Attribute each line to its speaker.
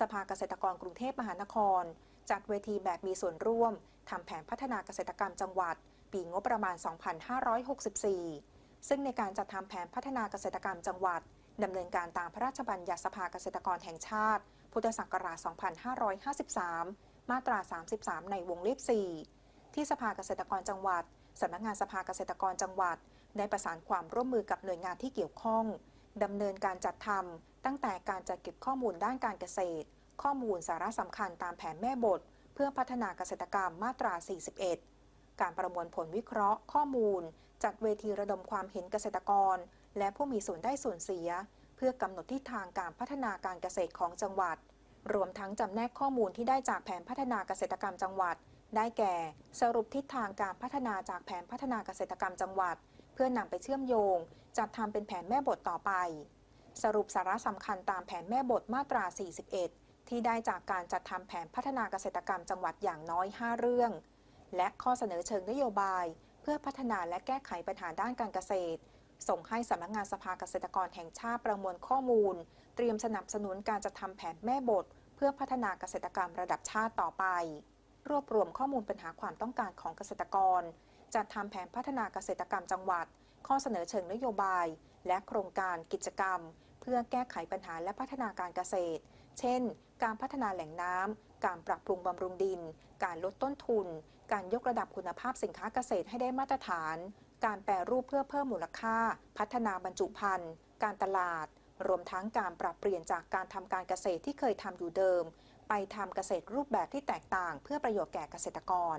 Speaker 1: สภาเกษตรกรกรุงเทพมหานคร จัดเวทีแบบมีส่วนร่วมทำแผนพัฒนาเกษตรกรรมจังหวัด ปีงบประมาณ 2564 ซึ่งในการจัดทำแผนพัฒนาเกษตรกรรมจังหวัดดำเนินการตามพระราชบัญญัติสภาเกษตรกรแห่งชาติ พุทธศักราช 2553 มาตรา 33 ในวงเล็บ 4 ที่สภาเกษตรกรจังหวัดสำนักงานสภาเกษตรกรจังหวัด ได้ประสานความร่วมมือกับหน่วยงานที่เกี่ยวข้อง ดำเนินการจัดทำตั้งแต่การจัดเก็บข้อมูลด้านการเกษตร ข้อมูลสาระสำคัญตามแผนแม่บท เพื่อพัฒนาเกษตรกรรมมาตรา 41 การประมวลผลวิเคราะห์ ข้อมูล จัดเวทีระดมความเห็นเกษตรกร และผู้มีส่วนได้ส่วนเสีย เพื่อกำหนดทิศทางการพัฒนาการเกษตรของจังหวัด รวมทั้งจำแนกข้อมูลที่ได้จากแผนพัฒนาเกษตรกรรมจังหวัด ได้แก่ สรุปทิศทางการพัฒนาจากแผนพัฒนาเกษตรกรรมจังหวัด เพื่อนำไปเชื่อมโยง จัดทำเป็นแผนแม่บทต่อไป สรุปสาระสำคัญตามแผนแม่บทมาตรา 41 ที่ได้จากการจัดทำแผนพัฒนาเกษตรกรรมจังหวัดอย่างน้อย 5 เรื่อง และข้อเสนอเชิงนโยบาย เพื่อพัฒนาและแก้ไขปัญหาด้านการเกษตร ส่งให้สำนักงานสภาเกษตรกรแห่งชาติประมวลข้อมูล เตรียมสนับสนุนการจัดทำแผนแม่บท เพื่อพัฒนาเกษตรกรรมระดับชาติต่อไป รวบรวมข้อมูลปัญหาความต้องการของเกษตรกร จัดทำแผนพัฒนาเกษตรกรรมจังหวัด ข้อเสนอเชิงนโยบาย และโครงการกิจกรรม เพื่อแก้ไขปัญหาและพัฒนาการเกษตร เช่น การพัฒนาแหล่งน้ำ การปรับปรุงบำรุงดิน การลดต้นทุน การยกระดับคุณภาพสินค้าเกษตรให้ได้มาตรฐาน การแปรรูปเพื่อเพิ่มมูลค่า พัฒนาบรรจุภัณฑ์ การตลาด รวมทั้งการปรับเปลี่ยนจากการทำการเกษตรที่เคยทำอยู่เดิม ไปทำเกษตรรูปแบบที่แตกต่าง เพื่อประโยชน์แก่เกษตรกร